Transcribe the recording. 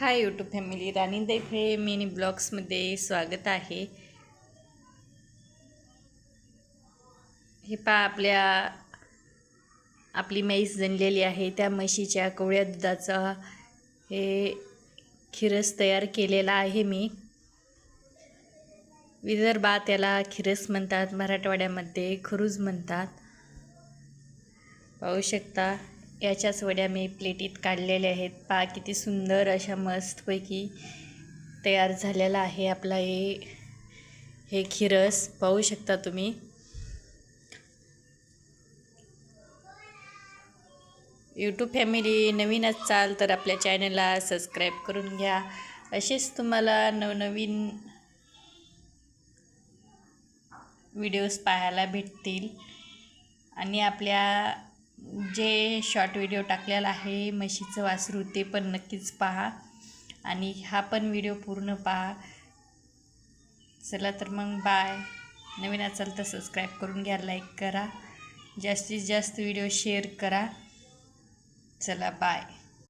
हाय YouTube family Rani दैफे mini ब्लॉग्समध्ये स्वागत आहे. हे पा आपल्या आपली म्हैस जनलेली आहे. त्या म्हशीच्या कोवळ्या दुधाचा हे खिरस तयार केलेला आहे मी. विदर्भात त्याला खिरस म्हणतात मराठवाड्यामध्ये खरूज म्हणतात. पाहू शकता. याच्याच वड्या मी प्लेटीत काढलेल्या आहेत. पा किती सुंदर अशा मस्तपैकी तयार झालेला आहे आपला हे हे खिरस. पाहू शकता तुम्ही. यूट्यूब फॅमिली नवीन असाल तर आपल्या चॅनलला सबस्क्राईब करून घ्या. असेच तुम्हाला नवनवीन व्हिडिओज पाहायला भेटतील. आणि आपल्या जे शॉर्ट व्हिडिओ टाकलेला आहे म्हशीचं वासरू ते पण नक्कीच पहा. आणि हा पण व्हिडिओ पूर्ण पहा. चला तर मग बाय नवीन असाल तर सबस्क्राईब करून घ्या लाईक करा. जास्तीत जास्त व्हिडिओ शेअर करा. चला बाय